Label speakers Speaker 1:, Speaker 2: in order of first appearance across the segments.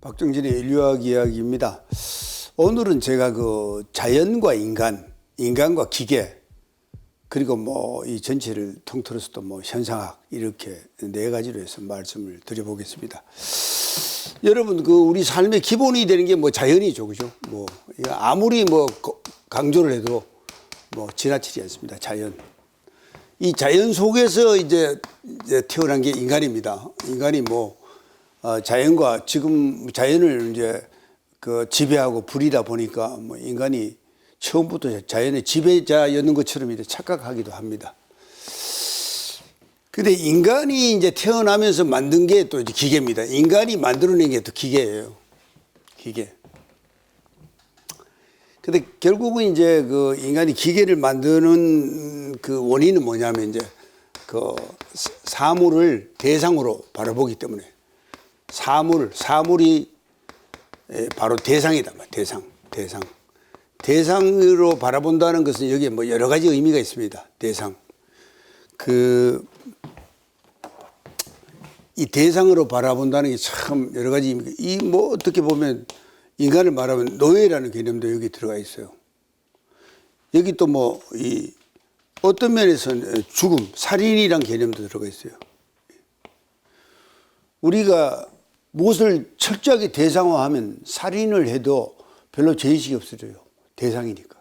Speaker 1: 박정진의 인류학 이야기입니다. 오늘은 제가 그 자연과 인간, 인간과 기계, 그리고 뭐 이 전체를 통틀어서도 뭐 현상학 이렇게 네 가지로 해서 말씀을 드려보겠습니다. 여러분 그 우리 삶의 기본이 되는 게 뭐 자연이죠, 그죠? 뭐 아무리 뭐 거- 강조를 해도 뭐 지나치지 않습니다. 자연. 이 자연 속에서 이제, 이제 태어난 게 인간입니다. 인간이 뭐 어, 자연과 지금 자연을 이제 그 지배하고 부리다 보니까 뭐 인간이 처음부터 자연의 지배자였는 것처럼 이제 착각하기도 합니다. 근데 인간이 이제 태어나면서 만든 게 또 기계입니다. 인간이 만들어낸 게 또 기계예요. 기계. 근데 결국은 이제 그 인간이 기계를 만드는 그 원인은 뭐냐면 이제 그 사물을 대상으로 바라보기 때문에 사물, 사물이 에, 바로 대상이다. 말 대상, 대상. 대상으로 바라본다는 것은 여기에 뭐 여러 가지 의미가 있습니다. 대상. 그, 이 대상으로 바라본다는 게 참 여러 가지 의미가, 이 뭐 어떻게 보면 인간을 말하면 노예라는 개념도 여기 들어가 있어요. 여기 또 뭐 이 어떤 면에서는 죽음, 살인이란 개념도 들어가 있어요. 우리가 무엇을 철저하게 대상화하면 살인을 해도 별로 죄의식이 없어져요. 대상이니까.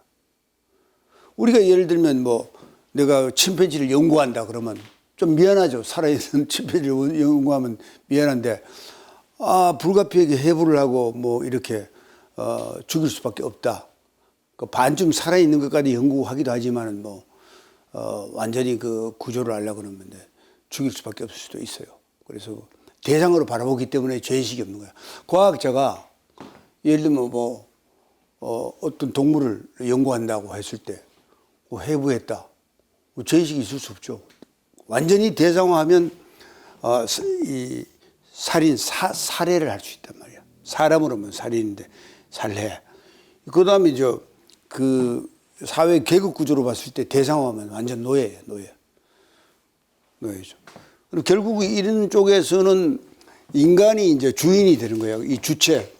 Speaker 1: 우리가 예를 들면 뭐 내가 침팬지를 연구한다 그러면 좀 미안하죠. 살아있는 침팬지를 연구하면 미안한데 아, 불가피하게 해부를 하고 뭐 이렇게 어, 죽일 수밖에 없다. 그 반쯤 살아있는 것까지 연구하기도 하지만은 뭐 어, 완전히 그 구조를 하려고 그러면 네, 죽일 수밖에 없을 수도 있어요. 그래서 대상으로 바라보기 때문에 죄의식이 없는 거야. 과학자가 예를 들면 뭐 어, 어떤 동물을 연구한다고 했을 때 뭐 해부했다. 뭐 죄의식이 있을 수 없죠. 완전히 대상화하면 어, 사- 이 살인 사, 살해를 할 수 있단 말이야. 사람으로면 살인인데 살해. 그다음에 저 그 사회 계급 구조로 봤을 때 대상화하면 완전 노예예요, 노예. 노예죠. 그리고 결국 이런 쪽에서는 인간이 이제 주인이 되는 거예요. 이 주체.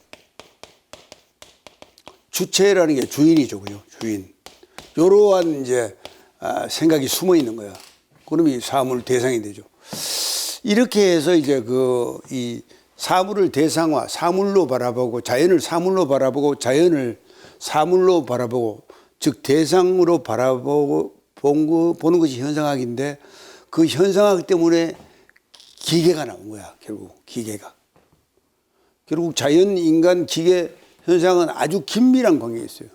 Speaker 1: 주체라는 게 주인이죠? 주인. 요러한 이제 아, 생각이 숨어 있는 거야. 그러면 이 사물 대상이 되죠. 이렇게 해서 이제 그 이 사물을 대상화, 사물로 바라보고 자연을 사물로 바라보고 자연을 사물로 바라보고 즉 대상으로 바라보고 본 거, 보는 것이 현상학인데 그 현상학 때문에 기계가 나온 거야 결국 기계가 결국 자연 인간 기계 현상은 아주 긴밀한 관계가 있어요.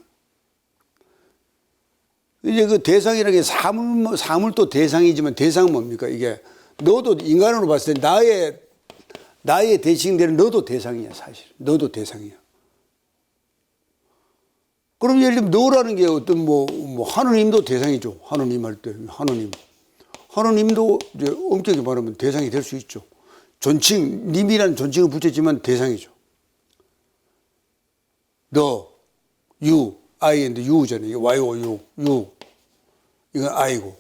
Speaker 1: 이제 그 대상이라는 게 사물, 뭐 사물도 대상이지만 대상은 뭡니까? 이게 너도 인간으로 봤을 때 나의, 나의 대칭되는 너도 대상이야, 사실. 너도 대상이야. 그럼 예를 들면 너라는 게 어떤 뭐, 뭐 하느님도 대상이죠. 하느님 할 때, 하느님. 하느님도 이제 엄격히 말하면 대상이 될 수 있죠. 존칭, 님이라는 존칭을 붙였지만 대상이죠. 너, 유, 아이인데 유잖아요. 이게 YO, 유, 유. 이건 아이고.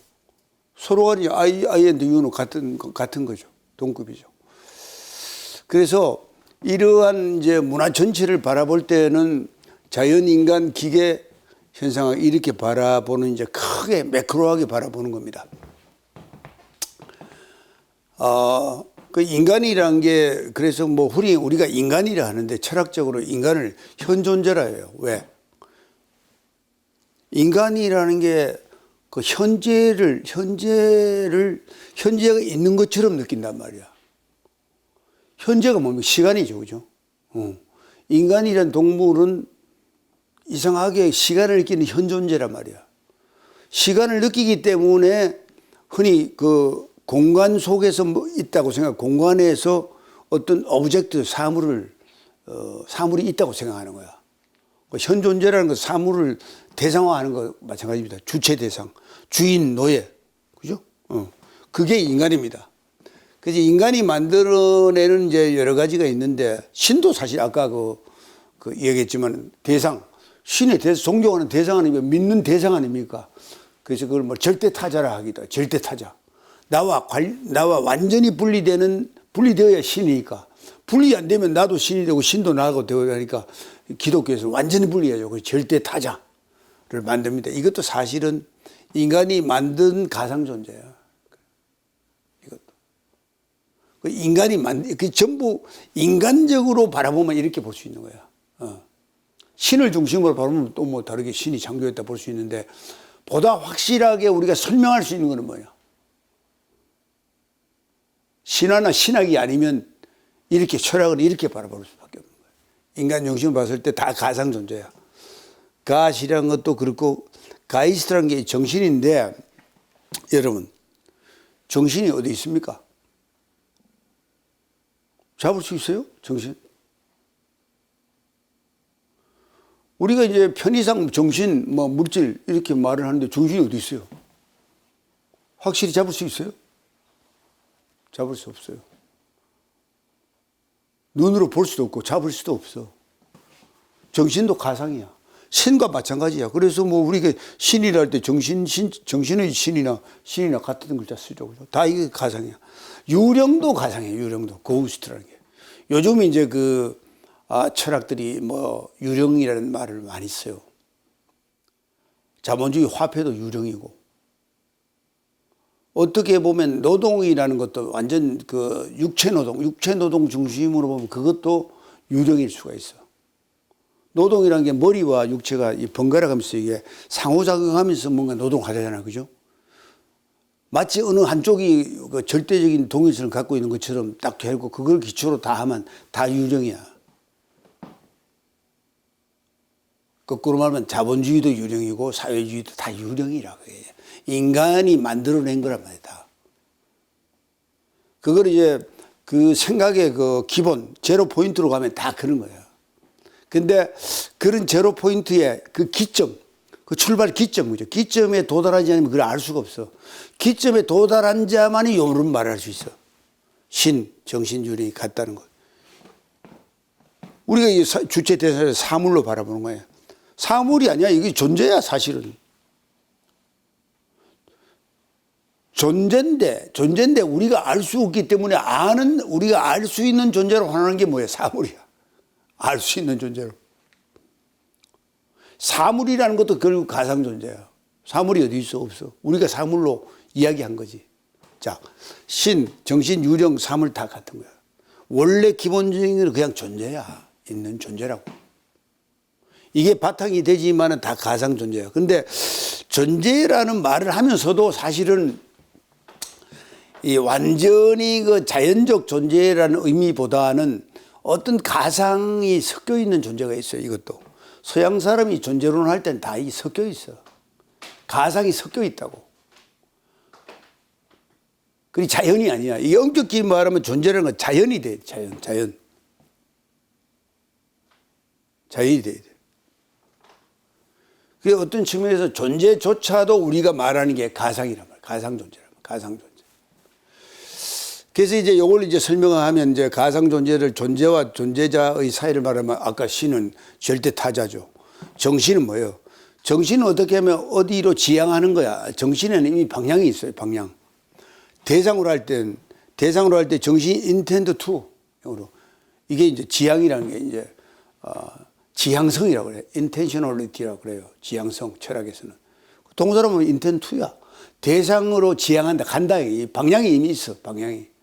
Speaker 1: 서로 간이 아이, 아이인데 유는 같은, 거- 같은 거죠. 동급이죠. 그래서 이러한 이제 문화 전체를 바라볼 때는 자연, 인간, 기계 현상을 이렇게 바라보는 이제 크게 매크로하게 바라보는 겁니다. 어, 그 인간이란 게 그래서 뭐 우리 우리가 인간이라 하는데 철학적으로 인간을 현존자라 해요. 왜? 인간이라는 게 그 현재를 현재를 현재가 있는 것처럼 느낀단 말이야. 현재가 뭡니까? 시간이죠, 그죠? 어. 인간이란 동물은 이상하게 시간을 느끼는 현존재란 말이야. 시간을 느끼기 때문에 흔히 그 공간 속에서 뭐 있다고 생각, 공간에서 어떤 오브젝트 사물을 어, 사물이 있다고 생각하는 거야. 그 현존재라는 건 사물을 대상화하는 거 마찬가지입니다. 주체 대상, 주인 노예, 그죠? 어, 그게 인간입니다. 그래서 인간이 만들어내는 이제 여러 가지가 있는데 신도 사실 아까 그, 그 얘기했지만 대상 신의 대 존경하는 대상 아니면 믿는 대상 아닙니까? 그래서 그걸 뭐 절대 타자라 하기도 절대 타자 나와 관 나와 완전히 분리되는 분리되어야 신이니까 분리 안 되면 나도 신이 되고 신도 나고 되고 하니까 기독교에서 완전히 분리하죠. 그 절대 타자를 만듭니다. 이것도 사실은 인간이 만든 가상 존재야. 이것도 그 인간이 만, 그 전부 인간적으로 바라보면 이렇게 볼 수 있는 거야. 어. 신을 중심으로 바라보면 또 뭐 다르게 신이 창조했다 볼 수 있는데 보다 확실하게 우리가 설명할 수 있는 것은 뭐냐? 신화나 신학이 아니면 이렇게 철학을 이렇게 바라볼 수밖에 없는 거예요. 인간 중심을 봤을 때 다 가상 존재야. 가시라는 것도 그렇고 가이스트라는 게 정신인데 여러분 정신이 어디 있습니까? 잡을 수 있어요? 정신? 우리가 이제 편의상 정신, 뭐 물질 이렇게 말을 하는데 정신이 어디 있어요? 확실히 잡을 수 있어요? 잡을 수 없어요. 눈으로 볼 수도 없고 잡을 수도 없어. 정신도 가상이야. 신과 마찬가지야. 그래서 뭐 우리가 신이라 할 때 정신, 신, 정신의 신이나 신이나 같은 글자 쓰죠. 다 이게 가상이야. 유령도 가상이야. 유령도. 고우스트라는 게. 요즘 이제 그, 아, 철학들이 뭐 유령이라는 말을 많이 써요. 자본주의 화폐도 유령이고. 어떻게 보면 노동이라는 것도 완전 그 육체 노동, 육체 노동 중심으로 보면 그것도 유령일 수가 있어. 노동이라는 게 머리와 육체가 이 번갈아 가면서 이게 상호작용하면서 뭔가 노동하잖아. 그죠? 마치 어느 한쪽이 그 절대적인 동일성을 갖고 있는 것처럼 딱 되고 그걸 기초로 다 하면 다 유령이야. 거꾸로 말하면 자본주의도 유령이고 사회주의도 다 유령이라고 해요. 인간이 만들어낸 거란 말이다. 그걸 이제 그 생각의 그 기본, 제로 포인트로 가면 다 그런 거예요. 근데 그런 제로 포인트의 그 기점, 그 출발 기점, 그죠? 기점에 도달하지 않으면 그걸 알 수가 없어. 기점에 도달한 자만이 요런 말을 할 수 있어. 신, 정신줄이 같다는 거. 우리가 이 사- 주체 대사를 사물로 바라보는 거예요. 사물이 아니야. 이게 존재야, 사실은. 존재인데, 존재인데 우리가 알 수 없기 때문에 아는, 우리가 알 수 있는 존재로 환원하는 게 뭐야? 사물이야. 알 수 있는 존재로. 사물이라는 것도 결국 가상 존재야. 사물이 어디 있어? 없어. 우리가 사물로 이야기한 거지. 자, 신, 정신, 유령, 사물 다 같은 거야. 원래 기본적인 건 그냥 존재야. 있는 존재라고. 이게 바탕이 되지만은 다 가상 존재야. 근데 존재라는 말을 하면서도 사실은 이 완전히 그 자연적 존재라는 의미보다는 어떤 가상이 섞여 있는 존재가 있어요. 이것도 서양 사람이 존재론을 할 때는 다 이 섞여 있어. 가상이 섞여 있다고. 그리 자연이 아니야. 이 영적끼리 말하면 존재라는 건 자연이 돼. 자연, 자연. 자연이 돼야 돼. 그 어떤 측면에서 존재조차도 우리가 말하는 게 가상이란 말이야. 가상 존재란 말이야. 가상 존재. 그래서 이제 요걸 이제 설명하면 이제 가상 존재를 존재와 존재자의 사이를 말하면 아까 신은 절대 타자죠. 정신은 뭐예요? 정신은 어떻게 하면 어디로 지향하는 거야. 정신에는 이미 방향이 있어요. 방향. 대상으로 할 땐, 대상으로 할 때 정신이 인텐드 투. 으로 이게 이제 지향이라는 게 이제, 어, 지향성이라고 그래요. intentionality라고 그래요. 지향성, 철학에서는. 동사로 보면 intent to야. 대상으로 지향한다, 간다. 이 방향이 이미 있어, 방향이.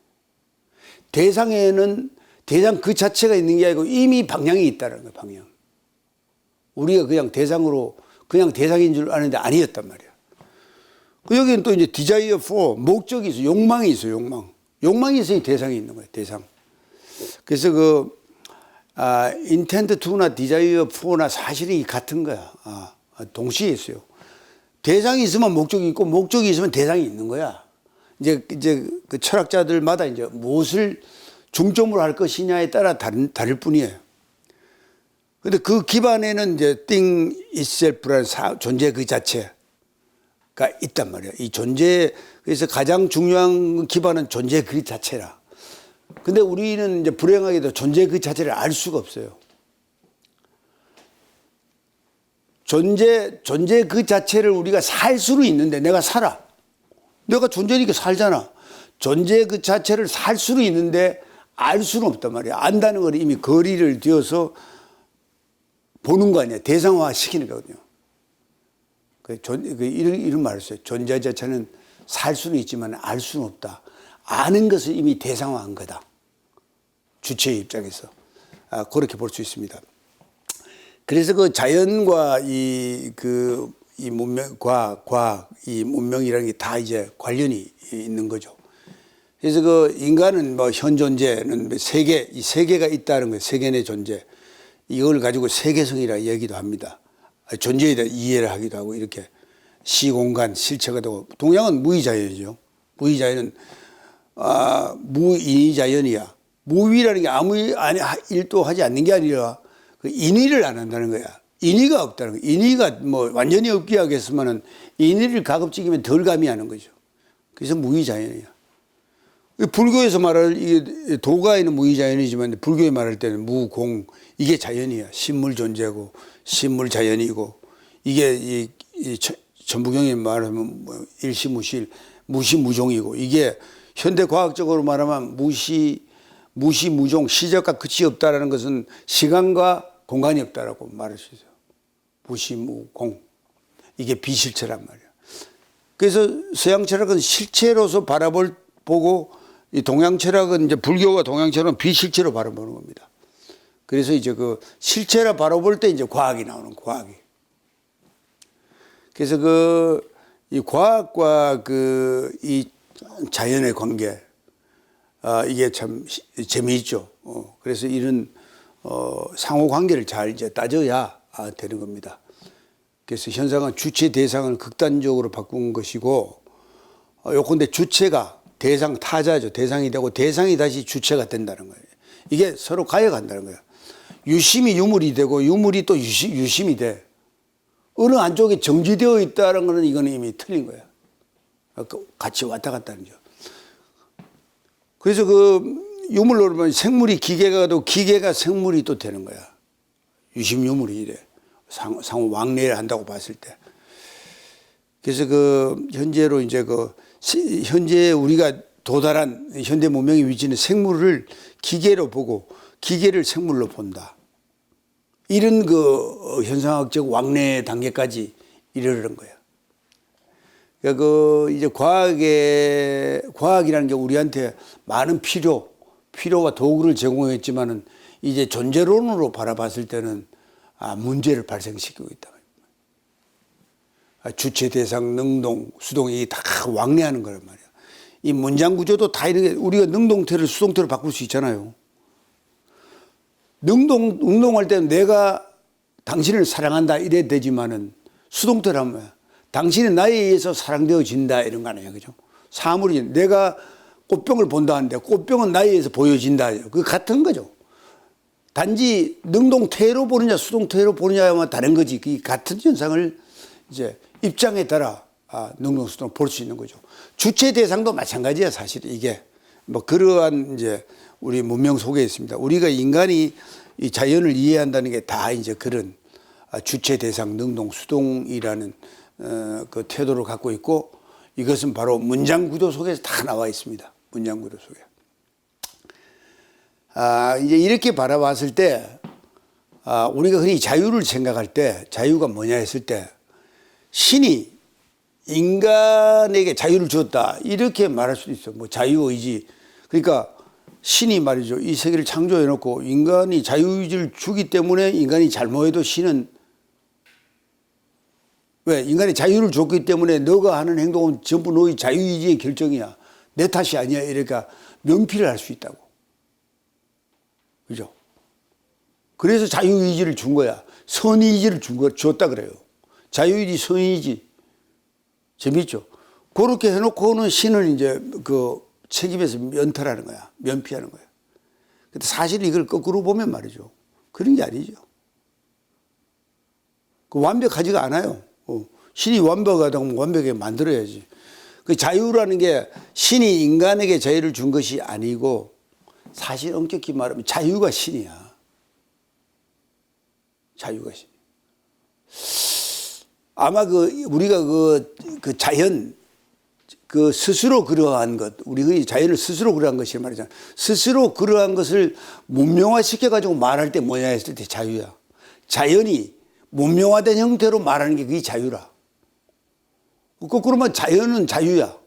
Speaker 1: 대상에는 대상 그 자체가 있는 게 아니고 이미 방향이 있다는 거야, 방향. 우리가 그냥 대상으로, 그냥 대상인 줄 아는데 아니었단 말이야. 그 여기는 또 이제 desire for, 목적이 있어, 욕망이 있어, 욕망. 욕망이 있어야 대상이 있는 거야, 대상. 그래서 그, 아, 인텐트 투나 디자이어 포나 사실이 같은 거야. 아, 동시에 있어요. 대상이 있으면 목적이 있고 목적이 있으면 대상이 있는 거야. 이제 이제 그 철학자들마다 이제 무엇을 중점으로 할 것이냐에 따라 다른 다를 뿐이에요. 근데 그 기반에는 이제 thing itself라는 사, 존재 그 자체가 있단 말이야. 이 존재 그래서 가장 중요한 기반은 존재 그 자체라. 근데 우리는 이제 불행하게도 존재 그 자체를 알 수가 없어요. 존재, 존재 그 자체를 우리가 살 수는 있는데 내가 살아. 내가 존재니까 살잖아. 존재 그 자체를 살 수는 있는데 알 수는 없단 말이야. 안다는 걸 이미 거리를 뒤어서 보는 거 아니야. 대상화 시키는 거거든요. 그 존, 그 이런, 이런 말을 써요. 존재 자체는 살 수는 있지만 알 수는 없다. 아는 것을 이미 대상화한 거다. 주체의 입장에서. 아, 그렇게 볼 수 있습니다. 그래서 그 자연과 이 그 이 문명 과학 과학 이 문명이라는 게 다 이제 관련이 있는 거죠. 그래서 그 인간은 뭐 현 존재는 뭐 세계 이 세계가 있다는 거예요. 세계 내 존재 이걸 가지고 세계성이라 얘기도 합니다. 존재에 대한 이해를 하기도 하고 이렇게 시공간 실체가 되고 동양은 무의자연이죠. 무의자연은 아, 무인의자연이야. 무위라는 게 아무 일- 아니 일도 하지 않는 게 아니라 그 인의를 안 한다는 거야. 인의가 없다는 거야. 인의가 뭐 완전히 없게 하겠으면은 인의를 가급적이면 덜 가미하는 거죠. 그래서 무의자연이야. 이 불교에서 말할 이 도가에는 무의자연이지만 불교에 말할 때는 무공 이게 자연이야. 신물 존재고 신물 자연이고 이게 이, 이 천- 천부경에 말하면 뭐 일시무실 무시무종이고 이게 현대 과학적으로 말하면 무시 무시무종 시작과 끝이 없다라는 것은 시간과 공간이 없다라고 말할 수 있어요. 무시무공 이게 비실체란 말이야. 그래서 서양 철학은 실체로서 바라볼 보고 이 동양 철학은 이제 불교가 동양 철학은 비실체로 바라보는 겁니다. 그래서 이제 그 실체라 바라볼 때 이제 과학이 나오는 과학이. 그래서 그 이 과학과 그 이 자연의 관계 아 이게 참 시- 재미있죠. 어 그래서 이런 어 상호 관계를 잘 이제 따져야 아, 되는 겁니다. 그래서 현상은 주체 대상을 극단적으로 바꾼 것이고 어, 요건데 주체가 대상 타자죠. 대상이 되고 대상이 다시 주체가 된다는 거예요. 이게 서로 가여간다는 거예요. 유심이 유물이 되고 유물이 또 유시, 유심이 돼. 어느 한쪽에 정지되어 있다는 거는 이거는 이미 틀린 거야. 그 같이 왔다 갔다 하는 죠. 그래서 그 유물로 보면 생물이 기계가 도 기계가 생물이 또 되는 거야. 유심 유물이 이래. 상, 상호 왕래를 한다고 봤을 때. 그래서 그 현재로 이제 그 시- 현재 우리가 도달한 현대 문명의 위치는 생물을 기계로 보고 기계를 생물로 본다. 이런 그 현상학적 왕래 단계까지 이르는 거야. 그러니까 그 이제 과학의 과학이라는 게 우리한테 많은 필요, 필요와 도구를 제공했지만은 이제 존재론으로 바라봤을 때는 아 문제를 발생시키고 있다. 아, 주체, 대상, 능동, 수동이 다 왕래하는 거란 말이야. 이 문장 구조도 다 이렇게 우리가 능동태를 수동태로 바꿀 수 있잖아요. 능동, 능동할 때는 내가 당신을 사랑한다 이래 되지만은 뭐야? 당신은 나에 의해서 사랑되어진다 이런 거 아니에요. 그죠? 사물이 내가 꽃병을 본다 하는데 꽃병은 나에 의해서 보여진다. 그 같은 거죠. 단지 능동태로 보느냐 수동태로 보느냐만 다른 거지. 그 같은 현상을 이제 입장에 따라 아, 능동수동 볼 수 있는 거죠. 주체 대상도 마찬가지야 사실 이게 뭐 그러한 이제 우리 문명 속에 있습니다. 우리가 인간이 이 자연을 이해한다는 게 다 이제 그런 아, 주체 대상 능동 수동이라는 어, 그 태도를 갖고 있고 이것은 바로 문장 구조 속에서 다 나와 있습니다. 문장 구조 속에. 아, 이제 이렇게 바라봤을 때, 아, 우리가 흔히 자유를 생각할 때, 자유가 뭐냐 했을 때, 신이 인간에게 자유를 주었다. 이렇게 말할 수도 있어. 뭐 자유의지. 그러니까 신이 말이죠. 이 세계를 창조해 놓고 인간이 자유의지를 주기 때문에 인간이 잘못해도 신은 왜? 인간이 자유를 줬기 때문에 너가 하는 행동은 전부 너의 자유의지의 결정이야. 내 탓이 아니야. 이러니까 면피를 할 수 있다고. 그죠? 그래서 자유의지를 준 거야. 선의지를 준 거, 줬다 그래요. 자유의지, 선의지. 재밌죠? 그렇게 해놓고는 신을 이제 그 책임에서 면탈하는 거야. 면피하는 거야. 근데 사실 이걸 거꾸로 보면 말이죠. 그런 게 아니죠. 그 완벽하지가 않아요. 어. 신이 완벽하다면 완벽하게 만들어야지. 그 자유라는 게 신이 인간에게 자유를 준 것이 아니고 사실 엄격히 말하면 자유가 신이야. 자유가 신. 아마 그 우리가 그, 그 자연 그 스스로 그러한 것, 우리 흔히 자연을 스스로 그러한 것이 말이잖아. 스스로 그러한 것을 문명화시켜 가지고 말할 때 뭐냐 했을 때 자유야. 자연이 문명화된 형태로 말하는 게 그게 자유라. 거꾸로만 자연은 자유야.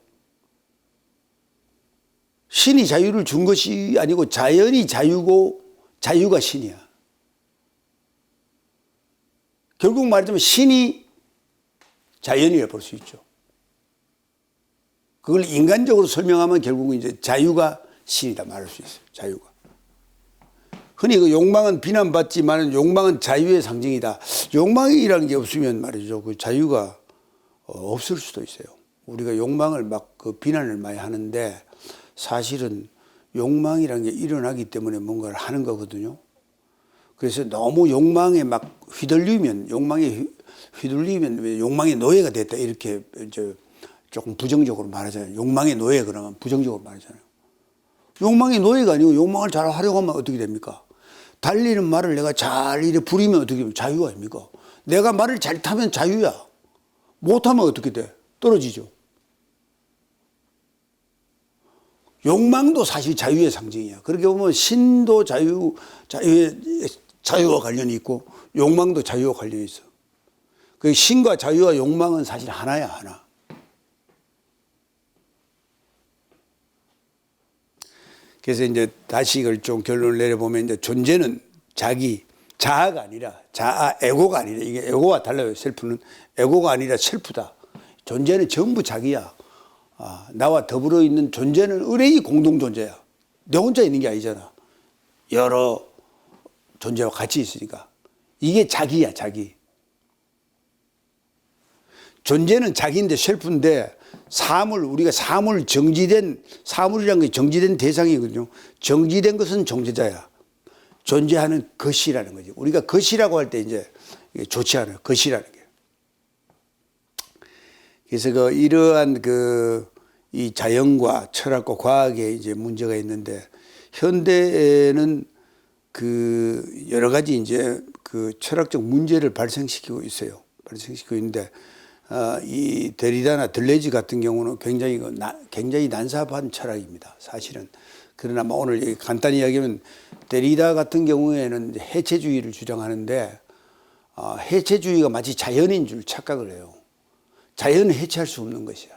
Speaker 1: 신이 자유를 준 것이 아니고 자연이 자유고 자유가 신이야. 결국 말하자면 신이 자연이라 볼 수 있죠. 그걸 인간적으로 설명하면 결국은 이제 자유가 신이다 말할 수 있어요. 자유가. 흔히 그 욕망은 비난받지만 욕망은 자유의 상징이다. 욕망이라는 게 없으면 말이죠. 그 자유가 어, 없을 수도 있어요. 우리가 욕망을 막 그 비난을 많이 하는데 사실은 욕망이라는 게 일어나기 때문에 뭔가를 하는 거거든요. 그래서 너무 욕망에 막 휘둘리면 욕망에 휘- 휘둘리면 왜 욕망의 노예가 됐다 이렇게 이제 조금 부정적으로 말하잖아요. 욕망의 노예 그러면 부정적으로 말하잖아요. 욕망의 노예가 아니고 욕망을 잘 활용하면 어떻게 됩니까? 달리는 말을 내가 잘 이래 부리면 어떻게 됩니까? 자유가 아닙니까? 내가 말을 잘 타면 자유야. 못하면 어떻게 돼? 떨어지죠. 욕망도 사실 자유의 상징이야. 그렇게 보면 신도 자유, 자유의 자유와 관련이 있고 욕망도 자유와 관련이 있어. 그 신과 자유와 욕망은 사실 하나야, 하나. 그래서 이제 다시 이걸 좀 결론을 내려보면 이제 존재는 자기 자아가 아니라 자아 에고가 아니라 이게 에고와 달라요. 셀프는 에고가 아니라 셀프다. 존재는 전부 자기야. 아, 나와 더불어 있는 존재는 의뢰의 공동 존재야. 내 혼자 있는 게 아니잖아. 여러 존재와 같이 있으니까 이게 자기야 자기. 존재는 자기인데 셀프인데 사물 우리가 사물 정지된 사물이란 게 정지된 대상이거든요. 정지된 것은 존재자야. 존재하는 것이라는 거지. 우리가 것이라고 할 때 이제 좋지 않아요. 것이라는 게. 그래서 그 이러한 그 이 자연과 철학과 과학에 이제 문제가 있는데 현대에는 그 여러 가지 이제 그 철학적 문제를 발생시키고 있어요. 발생시키고 있는데 어, 이 데리다나 들레지 같은 경우는 굉장히 그 나, 굉장히 난삽한 철학입니다. 사실은 그러나 뭐 오늘 간단히 이야기하면 데리다 같은 경우에는 해체주의를 주장하는데 어, 해체주의가 마치 자연인 줄 착각을 해요. 자연은 해체할 수 없는 것이야.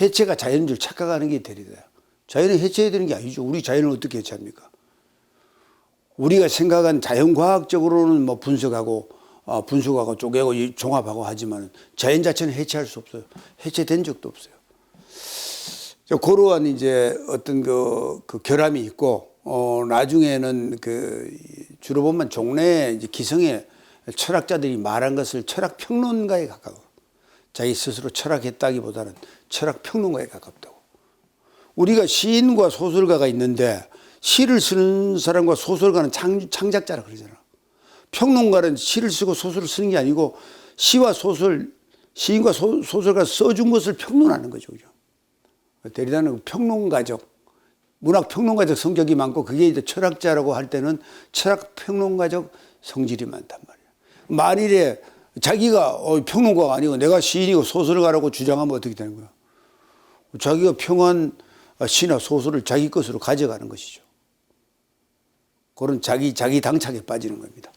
Speaker 1: 해체가 자연인 줄 착각하는 게 데리다야. 자연을 해체해야 되는 게 아니죠. 우리 자연을 어떻게 해체합니까? 우리가 생각한 자연과학적으로는 뭐 분석하고 어, 분석하고 쪼개고 이- 종합하고 하지만 자연 자체는 해체할 수 없어요. 해체된 적도 없어요. 저 그러한 이제 어떤 그, 그 결함이 있고 어 나중에는 그 주로 보면 종래 기성의 철학자들이 말한 것을 철학 평론가에 가까워. 자기 스스로 철학했다기보다는 철학 평론가에 가깝다고. 우리가 시인과 소설가가 있는데 시를 쓰는 사람과 소설가는 창, 창작자라 그러잖아. 평론가는 시를 쓰고 소설을 쓰는 게 아니고 시와 소설, 시인과 소, 설가 써준 것을 평론하는 거죠. 그죠? 데리다는 평론가적, 문학 평론가적 성격이 많고 그게 이제 철학자라고 할 때는 철학 평론가적 성질이 많단 말이야. 만일에 자기가 어, 평론가가 아니고 내가 시인이고 소설가라고 주장하면 어떻게 되는 거야? 자기가 평한 시나 소설을 자기 것으로 가져가는 것이죠. 그런 자기 자기 당착에 빠지는 겁니다.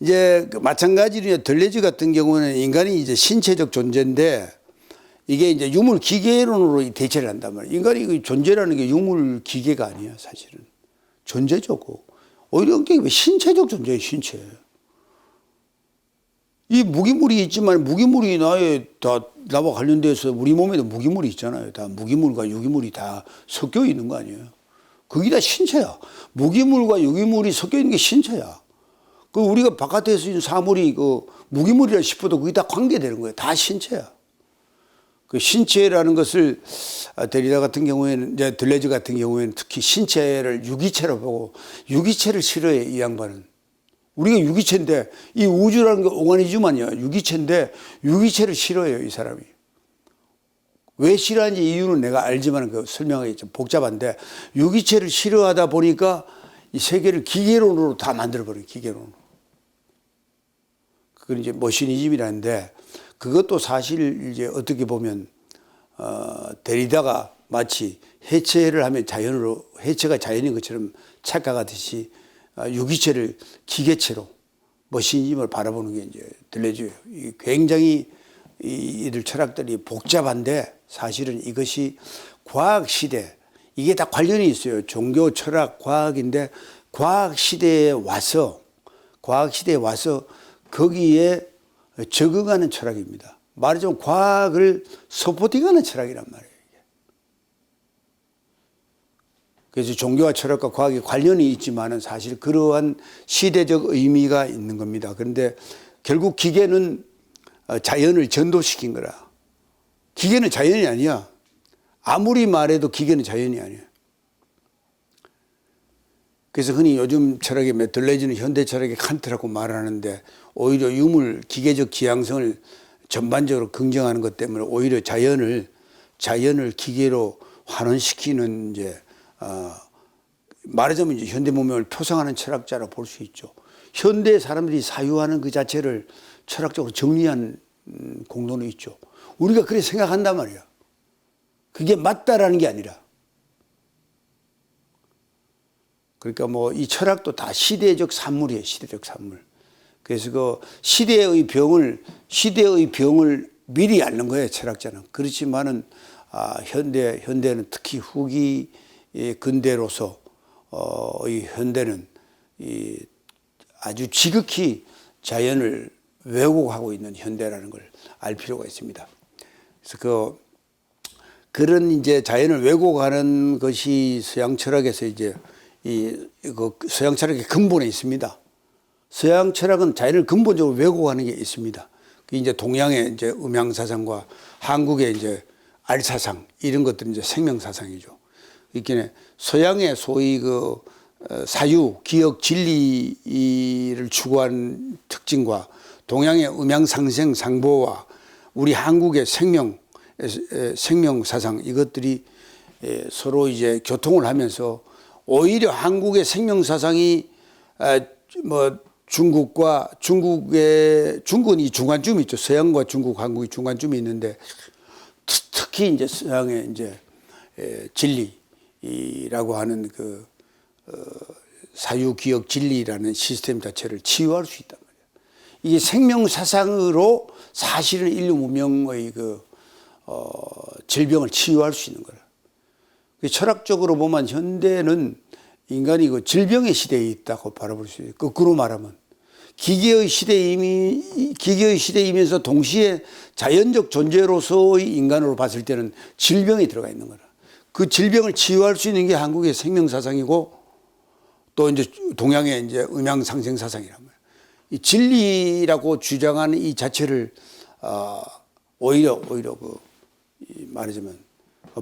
Speaker 1: 이제 그 마찬가지로 들레지 같은 경우는 인간이 이제 신체적 존재인데 이게 이제 유물 기계론으로 대체를 한단 말이에요. 인간이 그 존재라는 게 유물 기계가 아니야, 사실은. 존재죠. 그. 오히려 신체적 존재예요, 신체. 이 무기물이 있지만 무기물이 나의 다 나와 관련돼서 우리 몸에도 무기물이 있잖아요. 다 무기물과 유기물이 다 섞여 있는 거 아니에요. 그게 다 신체야. 무기물과 유기물이 섞여 있는 게 신체야. 그 우리가 바깥에서 있는 사물이 그 무기물이라 싶어도 그게 다 관계되는 거예요. 다 신체야. 그 신체라는 것을 아, 데리다 같은 경우에는 이제 들레즈 같은 경우에는 특히 신체를 유기체로 보고 유기체를 싫어해 이 양반은. 우리가 유기체인데 이 우주라는 게 오가니즘아니야 유기체인데 유기체를 싫어해요 이 사람이. 왜 싫어하는지 이유는 내가 알지만 그 설명하기 좀 복잡한데 유기체를 싫어하다 보니까 이 세계를 기계론으로 다 만들어버려요 기계론으로. 그건 이제 머시니즘이라는데 그것도 사실 이제 어떻게 보면 어, 데리다가 마치 해체를 하면 자연으로 해체가 자연인 것처럼 착각하듯이 아, 유기체를 기계체로 머신임을 바라보는 게 이제 들려줘요. 이 굉장히 이- 이들 철학들이 복잡한데 사실은 이것이 과학 시대 이게 다 관련이 있어요. 종교, 철학, 과학인데 과학 시대에 와서 과학 시대에 와서 거기에 적응하는 철학입니다. 말하자면 과학을 서포팅하는 철학이란 말이에요. 이게. 그래서 종교와 철학과 과학이 관련이 있지만은 사실 그러한 시대적 의미가 있는 겁니다. 그런데 결국 기계는 어, 자연을 전도시킨 거라. 기계는 자연이 아니야. 아무리 말해도 기계는 자연이 아니야. 그래서 흔히 요즘 철학에 메들레지는 현대 철학의 칸트라고 말하는데 오히려 유물 기계적 지향성을 전반적으로 긍정하는 것 때문에 오히려 자연을 자연을 기계로 환원시키는 이제 어, 말하자면 이제 현대 문명을 표상하는 철학자라 볼 수 있죠. 현대 사람들이 사유하는 그 자체를 철학적으로 정리한 음, 공로는 있죠. 우리가 그렇게 생각한단 말이야. 그게 맞다라는 게 아니라. 그러니까 뭐 이 철학도 다 시대적 산물이에요. 시대적 산물. 그래서 그 시대의 병을 시대의 병을 미리 앓는 거예요. 철학자는. 그렇지만은 아, 현대 현대는 특히 후기 이 근대로서 어, 이 현대는 이 아주 지극히 자연을 왜곡하고 있는 현대라는 걸 알 필요가 있습니다. 그래서 그 그런 이제 자연을 왜곡하는 것이 서양 철학에서 이제 이 그 서양 철학의 근본에 있습니다. 서양 철학은 자연을 근본적으로 왜곡하는 게 있습니다. 그 이제 동양의 이제 음양 사상과 한국의 이제 알 사상 이런 것들은 이제 생명 사상이죠. 이렇게 서양의 소위 그 어, 사유, 기억, 진리를 추구하는 특징과 동양의 음양 상생 상보와 우리 한국의 생명 에, 생명 사상 이것들이 에, 서로 이제 교통을 하면서 오히려 한국의 생명 사상이 아, 뭐 중국과 중국의 중국은 이 중간쯤 있죠. 서양과 중국, 한국이 중간쯤이 있는데 특- 특히 이제 서양의 이제 에, 진리 라고 하는 그 어, 사유 기억 진리라는 시스템 자체를 치유할 수 있단 말이에요. 이게 생명 사상으로 사실은 인류 문명의 그 어, 질병을 치유할 수 있는 거라. 그 철학적으로 보면 현대는 인간이 그 질병의 시대에 있다고 바라볼 수 있어요. 거꾸로 말하면 기계의 시대이미 기계의 시대이면서 동시에 자연적 존재로서의 인간으로 봤을 때는 질병이 들어가 있는 거라. 그 질병을 치유할 수 있는 게 한국의 생명 사상이고 또 이제 동양의 이제 음양 상생 사상이란 말이에요. 이 진리라고 주장하는 이 자체를 어, 오히려 오히려 그이 말하자면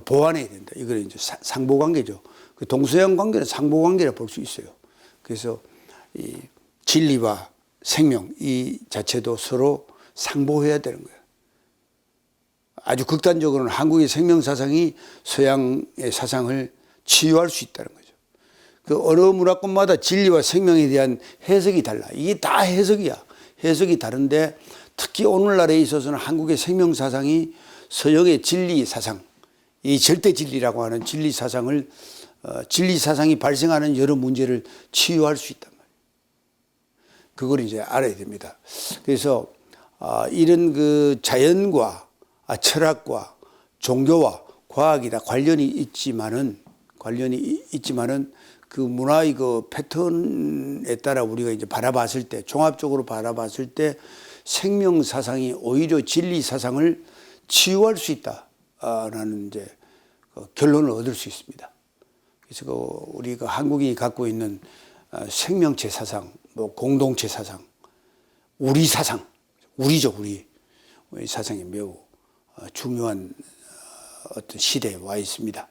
Speaker 1: 보완해야 된다. 이걸 이제 사- 상보 관계죠. 그 동서양 관계는 상보 관계라 볼 수 있어요. 그래서 이 진리와 생명 이 자체도 서로 상보해야 되는 거예요. 아주 극단적으로는 한국의 생명 사상이 서양의 사상을 치유할 수 있다는 거죠. 그 어느 문화권마다 진리와 생명에 대한 해석이 달라. 이게 다 해석이야. 해석이 다른데 특히 오늘날에 있어서는 한국의 생명 사상이 서양의 진리 사상, 이 절대 진리라고 하는 진리 사상을 어, 진리 사상이 발생하는 여러 문제를 치유할 수 있단 말이에요. 그걸 이제 알아야 됩니다. 그래서 아, 이런 그 자연과 아, 철학과 종교와 과학이 다 관련이 있지만은 관련이 이- 있지만은 그 문화의 그 패턴에 따라 우리가 이제 바라봤을 때 종합적으로 바라봤을 때 생명 사상이 오히려 진리 사상을 치유할 수 있다라는 이제 그 결론을 얻을 수 있습니다. 그래서 그 우리 그 한국이 갖고 있는 어, 생명체 사상, 뭐 공동체 사상, 우리 사상, 우리죠 우리 사상이 매우 어, 중요한 어, 어떤 시대에 와 있습니다.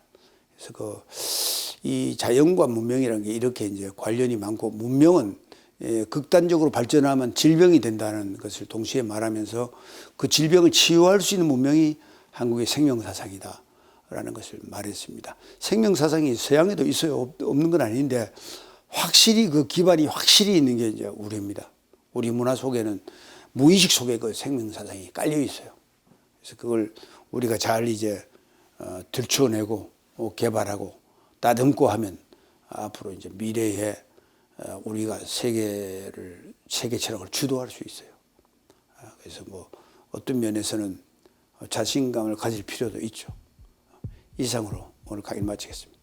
Speaker 1: 그래서 그 이 자연과 문명이라는 게 이렇게 이제 관련이 많고 문명은 예, 극단적으로 발전하면 질병이 된다는 것을 동시에 말하면서 그 질병을 치유할 수 있는 문명이 한국의 생명 사상이다 라는 것을 말했습니다. 생명 사상이 서양에도 있어요. 없- 없는 건 아닌데 확실히 그 기반이 확실히 있는 게 이제 우리입니다. 우리 문화 속에는 무의식 속에 그 생명사상이 깔려 있어요. 그래서 그걸 우리가 잘 이제 어, 들추어내고 어, 개발하고 따듬고 하면 앞으로 이제 미래에 어, 우리가 세계를 세계 철학을 주도할 수 있어요. 아, 그래서 뭐 어떤 면에서는 자신감을 가질 필요도 있죠. 이상으로 오늘 강의 마치겠습니다.